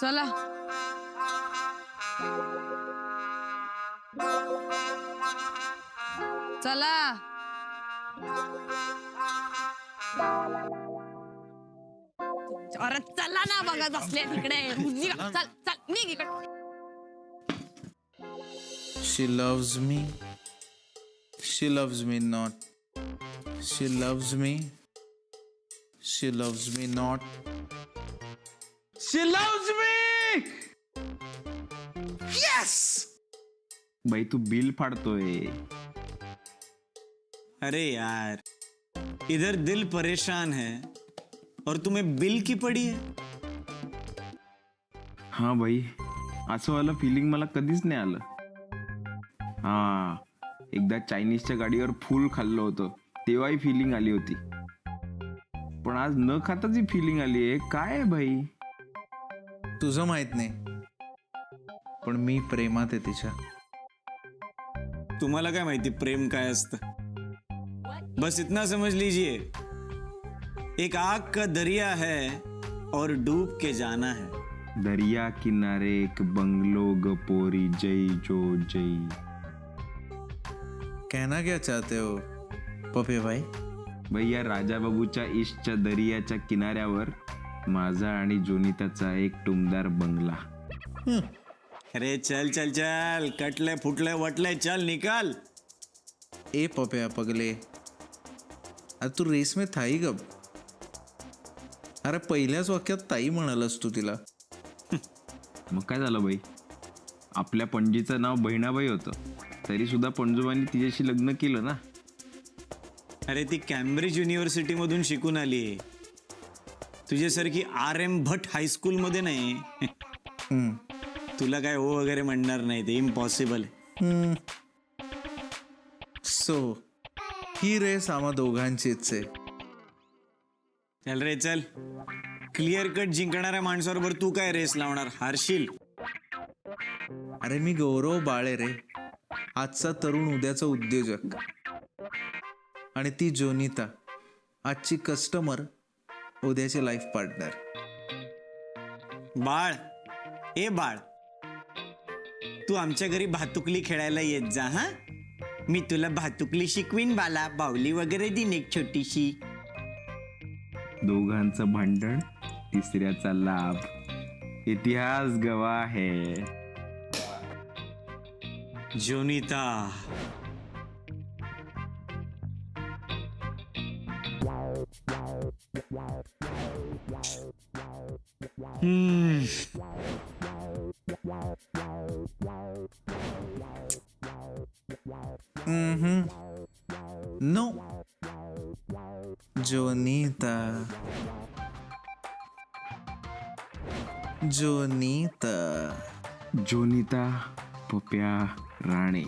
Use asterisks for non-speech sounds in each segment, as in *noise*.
चला चला अरे चला ना बघा बसले तिकडे निघ, चल चल निघ इकडे She loves me. She loves me not. She loves me. She loves me not. She loves me! Yes! बाई तू बिल फाडतोय अरे यार इधर दिल परेशान है और तुम्हें बिल की पड़ी है हा बाई असं वाला फिलिंग मला कधीच नाही आलं हा एकदा चायनीजच्या गाडीवर फुल खाल्लं होतं तेव्हाही फिलिंग आली होती आज न खाताच ही फिलिंग आली आहे. काय आहे भाई? तुझं माहीत नाही. पण मी प्रेमात आहे तिच्या. तुम्हाला काय माहिती प्रेम काय असतं? बस इतना समझ लीजिए. एक आग का दरिया है और डूब के जाना है. दरिया किनारे एक बंगलो गपोरी जय जो जय। कहना क्या चाहते हो पपे भाई? भैया राजाबाबूच्या ईस्टच्या दरियाच्या किनाऱ्यावर माझा आणि जोनिताचा एक टुमदार बंगला. अरे चल चल चल. कटले फुटले वटले चल निकाल. ए पप्या पगले. अरे तू रेस में थाई गप. अरे पहिल्याच वाक्यात ताई म्हणालस तू तिला. मग काय झालं बाई? आपल्या पणजीचं नाव बहिणाबाई होतं. तरी सुद्धा पणजोबांनी तिच्याशी लग्न केलं ना? अरे ती कॅम्ब्रिज युनिव्हर्सिटी मधून शिकून आली तुझ्यासारखी R M Bhat high school मध्ये नाही. तुला काय हो वगैरे म्हणणार नाही ते इम्पॉसिबल सो ही रेस आम्हा दोघांचीच आहे. चल रे चल. क्लिअर कट जिंकणाऱ्या माणसाबरोबर तू काय रेस लावणार हारशील अरे मी गौरव बाळे रे. आजचा तरुण उद्याचा उद्योजक. आणि ती जोनिता आजची कस्टमर उद्याचे लाईफ पार्टनर बाळ ए बाळ तू आमच्या घरी भातुकली खेळायला येत जा हा? मी तुला भातुकली शिकवीन बाला. बावली वगैरे देईन एक छोटीशी. दोघांचं भांडण तिसऱ्याचा लाभ. इतिहास गवा आहे. Jonita hmm no Jonita Jonita Jonita Pappya Rane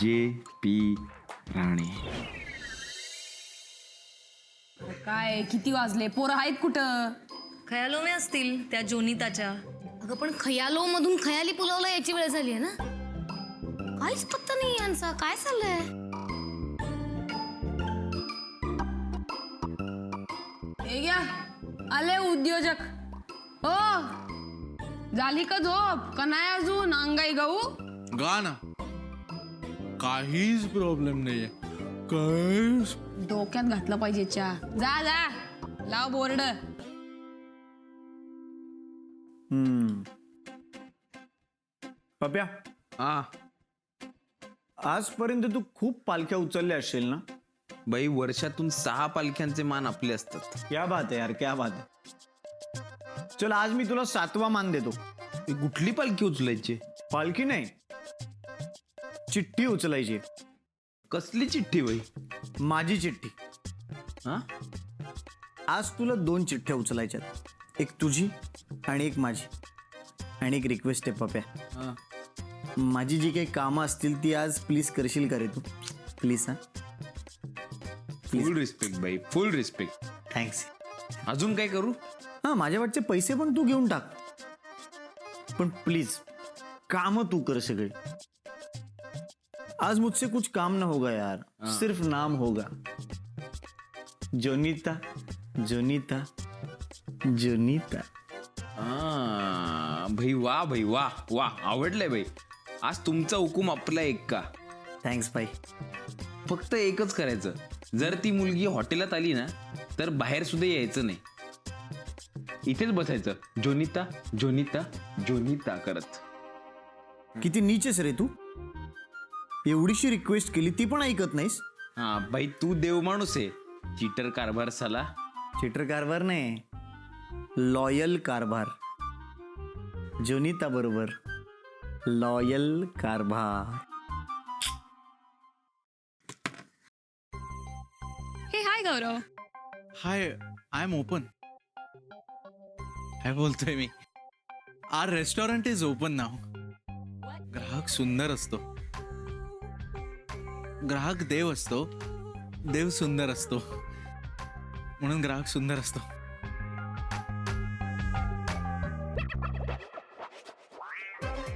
J P Rane काय किती वाजले? पोरं आहेत कुठं? खयालो में असतील त्या जोनिताच्या. अगं पण खयालो मधून खयाली पुलावला याची वेळ झाली आहे ना? काहीच पत्ता नाही यांचा. काय चाललंय? हे घ्या. आले उद्योजक. हो. झाली का झोप? का नाही अजून? अंगाई गहू? गा ना. काहीच प्रॉब्लेम नाहीये. काहीच डोक्यात घातलं पाहिजे चहा. जा जा. लाव बोर्ड. पप्या. आ आजपर्यंत तू खूप पालख्या उचलल्या असशील ना? बाई वर्षातून सहा पालख्यांचे मान आपले असतात. क्या बात आहे यार क्या बात आहे चल आज मी तुला सातवा मान देतो. ही कुठली पालखी उचलायची? पालखी नाही. चिठ्ठी उचलायची. कसली चिठ्ठी बाई माझी चिठ्ठी. हा? आज तुला दोन चिठ्ठ्या उचलायच्यात. एक तुझी आणि एक माझी. आणि एक रिक्वेस्ट आहे पप्या. हा. माझी जी काही कामं असतील ती आज प्लीज करशील का रे तू? प्लीज हा? फुल रिस्पेक्ट बाई. फुल रिस्पेक्ट थँक्स अजून काय करू? हां माझ्या वाटचे पैसे पण तू घेऊन टाक. पण प्लीज कामं तू कर सगळे. आज मुझसे कुछ काम ना होगा यार सिर्फ नाम होगा। जोनीता जोनीता जोनीता। भाई वा भाई वा वा आवडलंय भाई। आज तुमचा हुकूम आपला एक का। थँक्स भाई फक्त एकच करायचं. जर ती मुलगी हॉटेलात आली ना तर बाहेर सुद्धा यायचं नाही. इथेच बसायचं. जोनिता जोनिता जोनिता करत. किती नीचेस रे तू. एवढीशी रिक्वेस्ट केली ती पण ऐकत नाहीस? हा भाई तू देव माणूस आहे. चीटर कारभार साला. चिटर कारभार नाही. लॉयल कारभार. जोनीता बरोबर लॉयल कारभार. Hey hi Gaurav hi I am open काय बोलतोय मी. आर रेस्टॉरंट इज ओपन नाव ग्राहक सुंदर असतो. ग्राहक देव असतो देव सुंदर असतो. म्हणून ग्राहक सुंदर असतो.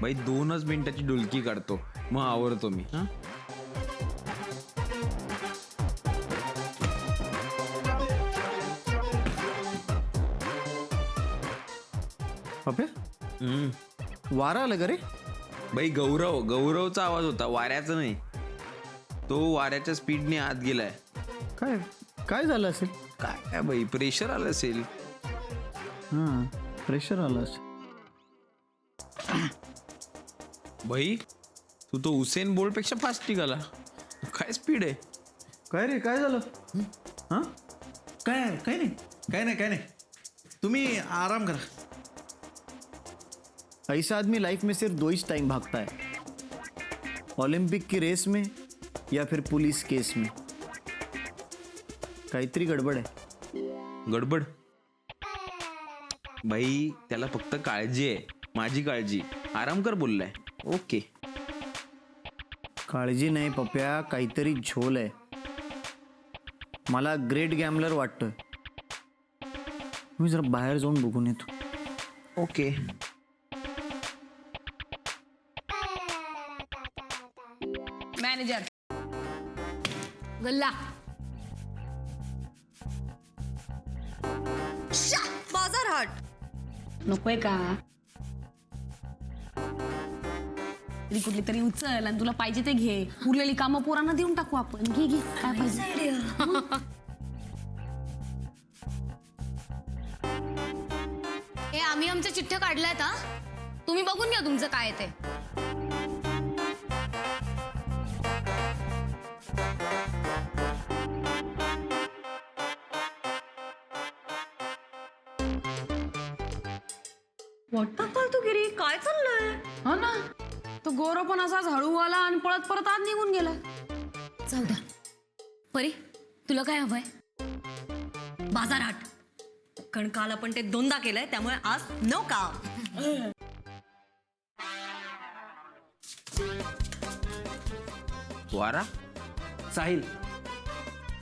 भाई दोनच मिनिटाची डुलकी काढतो. मग आवडतो मी. हा? पप्या वारा आलं का रे? भाई गौरव. गौरवचा आवाज होता. वाऱ्याचा नाही. तो वाऱ्याच्या स्पीडने आत गेलाय. काय? काय झालं असेल? काय काय भाई प्रेशर आलं असेल. हां प्रेशर आलं असेल. भाई तू तो हुसेन बोल्टपेक्षा फास्ट निघाला. काय स्पीड आहे? काय रे काय झालं? हां? काय काय नाही. काय नाही काय नाही. तुम्ही आराम करा. ऐसा आदमी लाइफ में सिर्फ दो ही टाइम भागता है. ओलंपिक की रेस में या फिर पुलिस केस में। काहीतरी गडबड आहे। गडबड? भाई त्याला फक्त काळजी आहे. माझी काळजी. आराम कर बोललाय. ओके. काळजी नाही पप्या काहीतरी झोल आहे. मला ग्रेट गॅमलर वाटतोय. मी जरा बाहेर जाऊन बघून येतो. ओके. मॅनेजर गल्ला. बाजार हाट. नकोय का? तरी कुठली तरी उचल आणि तुला पाहिजे ते घे. उरलेली कामं पोरांना देऊन टाकू आपण. घे घे. काय पाहिजे? *laughs* हे आम्ही आमच्या चिठ्ठ्या काढल्यात हा. तुम्ही बघून घ्या तुमचं काय ते. तो गौरव पण असाच हळू आला आणि पळत परत आत निघून गेला जाऊ द्या. परी तुला काय हवंय? बाजारहाट कारण काल आपण ते दोनदा केलंय त्यामुळे आज नो काम. वारा? साहिल.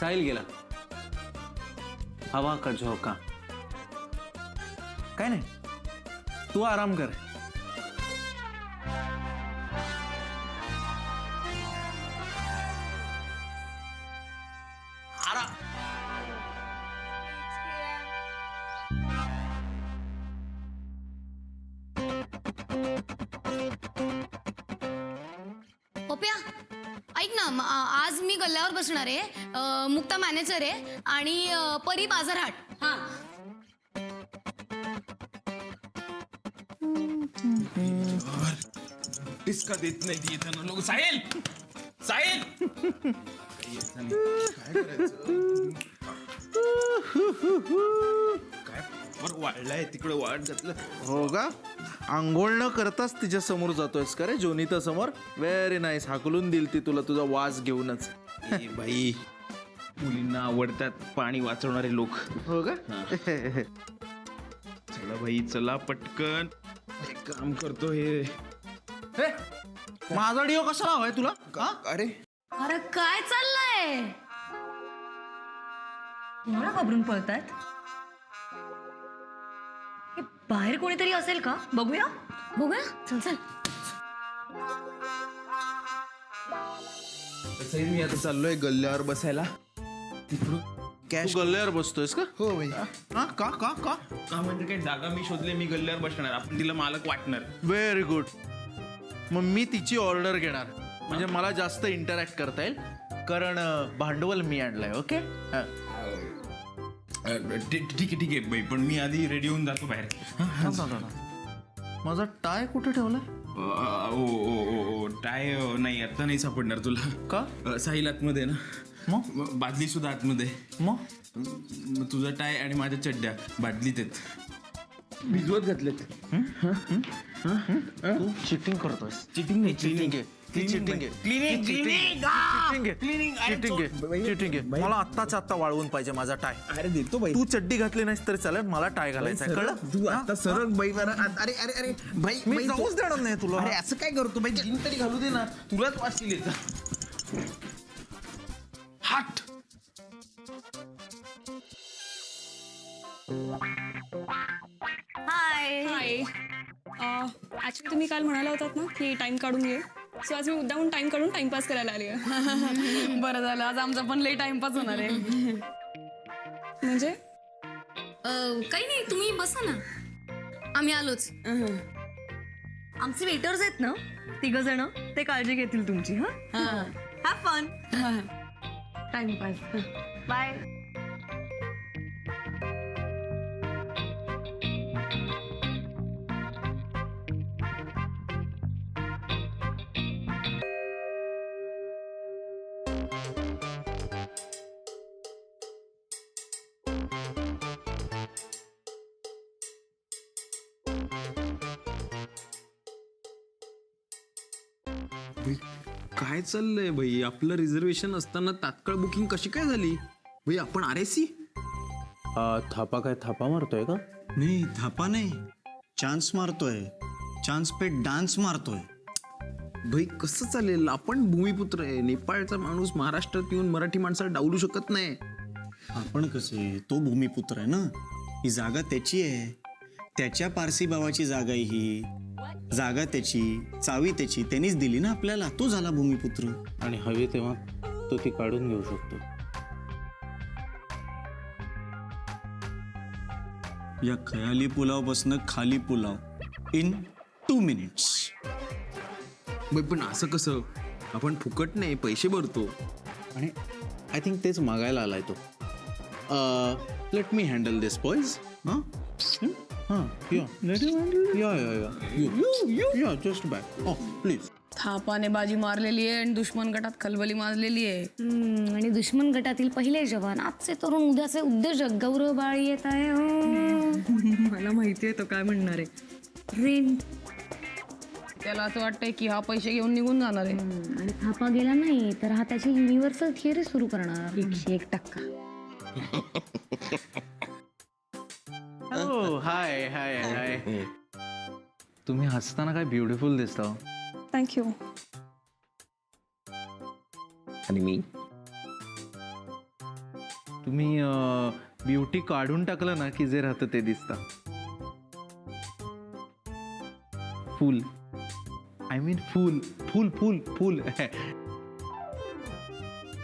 साहिल गेला. हवा का झोका? काय नाही. तू आराम कर. ऐक ना म- आ- आज मी गल्ल्यावर बसणार आहे. अं, मुक्ता मॅनेजर आहे आणि अं, परी बाजारहाट. हा. टिस्का देत नाही ती येताना लोक. साहिल! साहिल! काय? बरं वाढलाय तिकडे वाढ घातलं. हो का? आंघोळ न करताच तिच्या समोर जातोयस का रे? जोनिता समोर. व्हेरी नाईस हाकलून दिल ती तुला तुझा वास घेऊनच. ए बाई मुलींना आवडतात पाणी वाचवणारे लोक. हो का? चला भाई चला पटकन. एक काम करतो हे. हे, माझा डिओ कसा हवाय तुला? हा? अरे. अरे काय चाललंय? एवढा घाबरून पळतायत हे बाहेर कोणीतरी असेल का? बघूया. बघूया. चल चल. तसंही मी आता चाललोय गल्ल्यावर बसायला. तिकडून कॅश गल्ल्यावर बसतोयस का? हो भाई हा? का का का? का म्हणजे काही जागा मी शोधले मी गल्ल्यावर बसणार. आपण तिला मालक वाटणार. व्हेरी गुड मग मी तिची ऑर्डर घेणार. म्हणजे मला जास्त इंटरॅक्ट करता येईल. कारण अं, भांडवल मी आणलंय ओके ठीक ठीक आहे ठीक आहे बाई पण मी आधी रेडी होऊन जातो बाहेर. माझा टाय कुठे ठेवलाय? अ, ओ ओ ओ ओ टाय नाही आता नाही सापडणार तुला. का? साहिल आतमध्ये आहे ना. मग? म- बादली सुद्धा आतमध्ये आहे. मग? म, तुझा टाय आणि माझ्या चड्ड्या बादलीत आहेत. भिजवत घातलेत. तू चिटिंग करतोयस. चिटिंग नाही चिटिंग आहे. ती चिटिंग आहे क्लिनिंग चिटिंग आहे चिटिंग आहे चिटिंग आहे मला आत्ताच आत्ता वाळवून पाहिजे माझा टाय. अरे देतो तू चड्डी घातली नाहीस तरी चालेल मला टाय घालायचा आहे. कळलं? तू आता सरळ बाई अरे अरे अरे बाई मी जाऊच देणार नाही तुला. अरे असं काय करतो? बाई जीन तरी घालू दे ना. तुलाच वाचतील येतं हाट! हाय हाय ॲक्च्युली तुम्ही काल म्हणाला होतात ना की टाइम काढून ये सो आज मी मुद्दाहून टाइम काढून टाइमपास करायला आली आहे. *laughs* बरं झालं. आज आमचा पण लई टाइमपास होणार आहे. म्हणजे? अं, काही नाही तुम्ही बसा ना. आम्ही आलोच. आमचे वेटर्स आहेत ना तिघ जण ते काळजी घेतील तुमची हा? हॅव फन टाइमपास बाय चाललंय भाई आपलं रिझर्वेशन असताना तात्काळ बुकिंग कशी काय झाली? भाई आपण आर एस सी थापा काय थापा मारतोय का? नाही थापा नाही. चान्स मारतोय. चान्स पे डान्स मारतोय. भाई कसं चालेल? आपण भूमिपुत्र आहे. नेपाळचा माणूस महाराष्ट्रात येऊन मराठी माणसाला डावलू शकत नाही. आपण कसे? तो भूमिपुत्र आहे ना? ही जागा त्याची आहे. त्याच्या पारसी भावाची जागा आहे ही. जागा त्याची चावी त्याची त्यांनीच दिली ना आपल्याला? तो झाला भूमिपुत्र. आणि हवे तेव्हा तो ती काढून घेऊ शकतो. या खयाली पुलावपासनं खाली पुलाव. इन टू मिनिट्स भाई पण असं कसं? आपण फुकट नाही पैसे भरतो. आणि आय थिंक तेच मागायला आलाय तो. Let me handle this boys हां हां या लेट यू हँडल या या या या जस्ट बॅक हो प्लीज थापाने बाजी मारलेली आहे आणि दुश्मन गटात खलबली माजलेली आहे. हम्म, आणि दुश्मन गटातील पहिले जवान आजचे तरुण उद्याचे उद्योजक गौरव बाळी येत आहे. हो. मला माहितीये तो काय म्हणणार आहे. रेंट त्याला असं वाटतंय की हा पैसे घेऊन निघून जाणार आहे. आणि थापा गेला नाही तर हा त्याची युनिव्हर्सल थिअरी सुरू करणार. एकशे एक टक्का. *laughs* हो हाय हाय हाय. तुम्ही हसताना काय ब्युटिफुल दिसता? हो. थँक्यू आणि मी? तुम्ही ब्युटी काढून टाकलं ना की जे राहतं ते दिसतं. Full. I mean full full full full.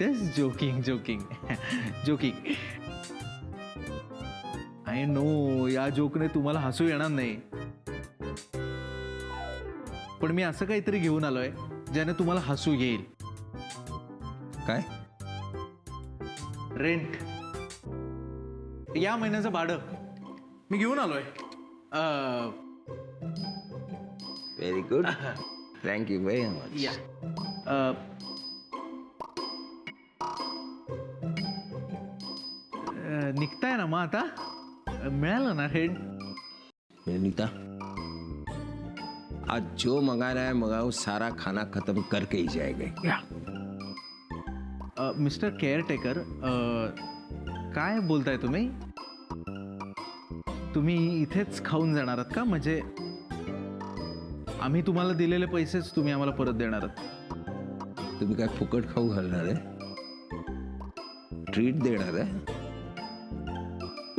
Just joking joking joking I know. या जोकने तुम्हाला हसू येणार नाही. पण मी असं काहीतरी घेऊन आलोय ज्याने तुम्हाला हसू येईल. काय? रेंट या महिन्याचं भाडं मी घेऊन आलोय. अं, good. Thank you very much. या. अं, अं, निघताय ना मग आता? मिळालं ना रेंट नीता आज जो मंगाना है मंगाओ सारा खाना खत्म करके ही जाएगा. मिस्टर केअरटेकर काय बोलताय तुम्ही? तुम्ही इथेच खाऊन जाणार आहात का? म्हणजे आम्ही तुम्हाला दिलेले पैसेच तुम्ही आम्हाला परत देणार आहात. तुम्ही काय फुकट खाऊ घालणार आहे? ट्रीट देणार आहे?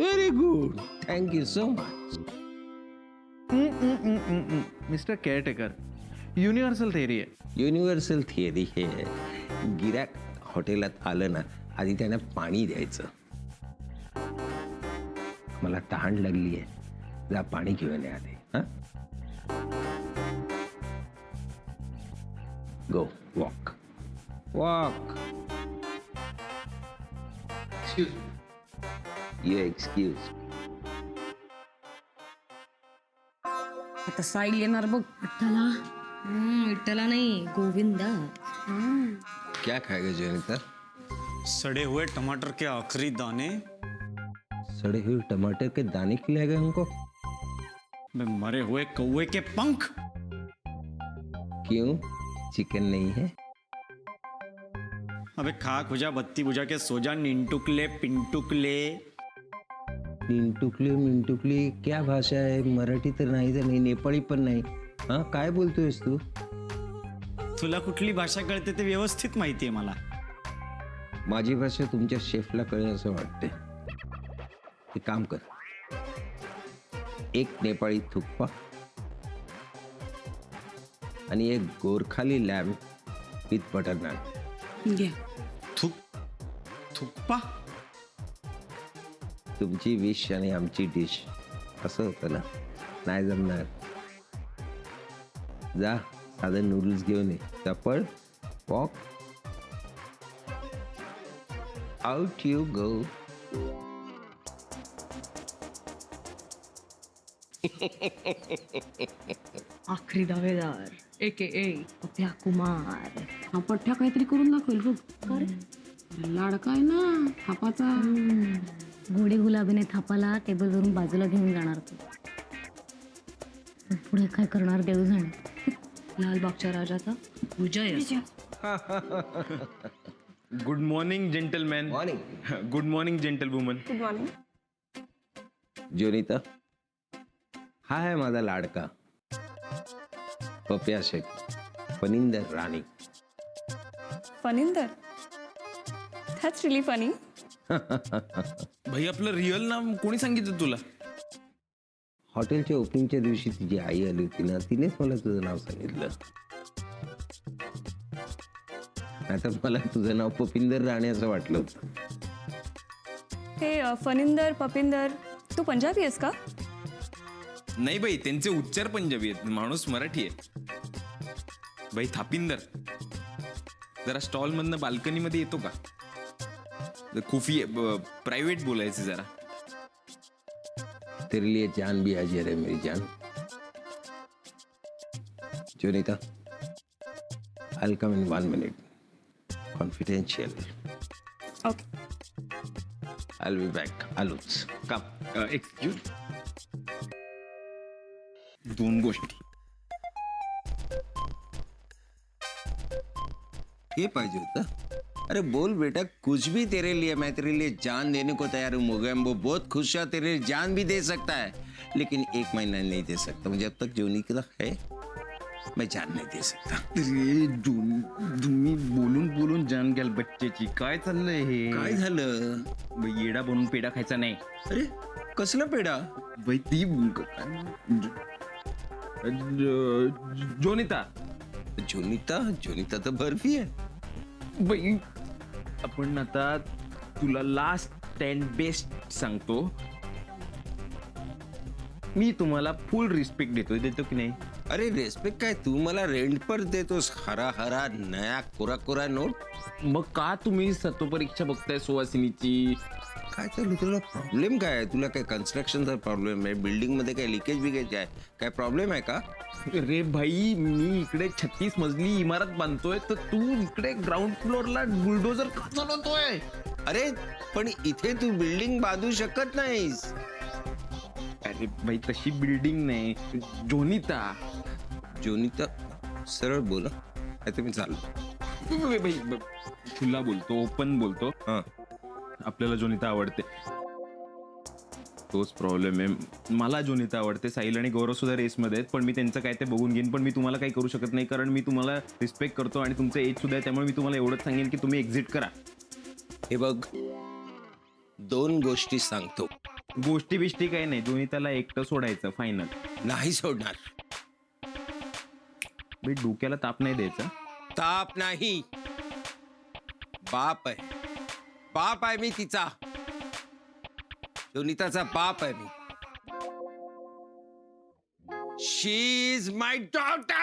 Very good thank you so much mister caretaker universal theory आहे. युनिव्हर्सल थिअरी हे गिऱ्हाईक हॉटेलात आलं ना आधी त्याने पाणी द्यायचं. मला तहान लागली आहे. जा पाणी घेऊन या आधी हां? Go walk walk you excuse आता साईल येणार बघ. विठ्ठला हम्म, विठ्ठला नाही गोविंदा. क्या खाएगा जनिता सड़े हुए टमाटर के आखिरी दाने। सड़े हुए टमाटर के दाने खिलाएगा हमको। में मरे हुए कौवे के पंख। क्यों? चिकन नहीं है। अबे खाक बुझा बत्ती बुझा के सोजा निंटुकले पिंटुकले। मिंटुकली मिंटुकली क्या भाषा आहे मराठी तर नाही तर नाही नेपाळी पण नाही. हा काय बोलतोयस तू? तुला कुठली भाषा कळते ते व्यवस्थित माहिती आहे मला. माझी भाषा तुमच्या शेफला कळेल असं वाटते एक काम कर. एक नेपाळी थुक्पा आणि एक Gorkhali lamb with butter naan. घ्या थुक थुक्पा तुमची विश आणि आमची डिश असं होतं ना? नाही जमणार. जा साधं नूडल्स घेऊन ये. चपळ वॉक आउट यू गो आखरी दावेदार ए के ए पप्या कुमार. हा पठ्ठ्या काहीतरी करून दाखवेल बघ. लाडका आहे ना थापाचा गोडी गुलाबीने थापाला टेबलवरून बाजूला घेऊन जाणार तू. पुढे काय करणार देव जाणे *laughs* लालबागच्या राजाचा विजय good morning gentleman morning good morning gentle woman good morning Jonita हा आहे माझा लाडका. Pappya Shaikh Paninder Rani. Phaninder that's really funny भाई आपलं रिअल नाव कोणी सांगितलं तुला? हॉटेलच्या ओपनिंगच्या दिवशी तुझी आई आली होती ना तिनेच मला तुझं नाव सांगितलं. आता मला तुझं नाव पपिंदर राणे असं वाटलं होतं. हे अ, फनिंदर पपिंदर तू पंजाबी आहेस का? नाही बाई त्यांचे उच्चार पंजाबी आहेत माणूस मराठी आहे. बाई थापिंदर. जरा स्टॉल मधनं बाल्कनी मध्ये येतो का? खुफी प्रायव्हेट बोलायचं जरा तेरे लिए जान भी हाजिर है मेरी जान Jonita I'll come in one minute. Confidential. Okay I'll be back. आलोच काम एक्सक्यूज दोन गोष्टी ये पाहिजे होतं अरे बोल बेटा कुछ भी तेरे लिए मैं तेरे लिए जान देने को तैयार हूँ मोगैम्बो बहुत खुश है तेरे लिए जान भी दे सकता है। लेकिन एक महीना नहीं दे सकता मुझे जब तक जोनी का है मैं जान नहीं दे सकता। अरे दोन तुम्ही बोलून बोलून जान घ्याल बच्चेची काय चाललंय हे? काय झालं? बाई, येडा बनून पेढा खायचा नाही. अरे कसला पेडा बाई ती ज- जोनिता. जोनिता? जोनिता तर बर्फ़ी आहे. बाई आपण आता तुला लास्ट अँड बेस्ट सांगतो. मी तुम्हाला फुल रिस्पेक्ट देतो देतो की नाही? अरे रेस्पेक्ट काय? तू मला रेंट पर देतोस हरा हरा नया कोरा कोरा नोट मग का तुम्ही सत्वपरीक्षा बघताय सुवासिनीची काय चालू तुला प्रॉब्लेम काय आहे? तुला काय कन्स्ट्रक्शनचा प्रॉब्लेम आहे? बिल्डिंग मध्ये काय लिकेज बिकेज आहे? काय प्रॉब्लेम आहे का? रे भाई मी इकडे छत्तीस मजली इमारत बांधतोय तर तू इकडे ग्राउंड फ्लोअरला बुलडोजर का चालवतोय? अरे पण इथे तू बिल्डिंग बांधू शकत नाहीस. अरे भाई तशी बिल्डिंग नाही. जोनिता. जोनिता सरळ बोला. आता मी चाललो. भाई, ब- खुला बोलतो ओपन बोलतो. हा. आपल्याला जोनिता आवडते. तोच प्रॉब्लेम आहे. मला जोनिता आवडते. साहिल आणि गौरव सुद्धा रेसमध्ये आहेत. पण मी त्यांचं काय ते बघून घेईन. पण मी तुम्हाला काही करू शकत नाही. कारण मी तुम्हाला रिस्पेक्ट करतो आणि तुमचं एज सुद्धा आहे. त्यामुळे मी तुम्हाला एवढंच सांगेन की तुम्ही एक्झिट करा. हे बघ. दोन गोष्टी सांगतो. गोष्टी बिष्टी काही नाही. जोनिताला एकटं सोडायचं. फायनल नाही सोडणार. मी डोक्याला ताप नाही द्यायचा. ताप नाही. बाप आहे. बाप आहे मी तिचा. सुनीताचा बाप आहे मी. शी इज माय डॉटर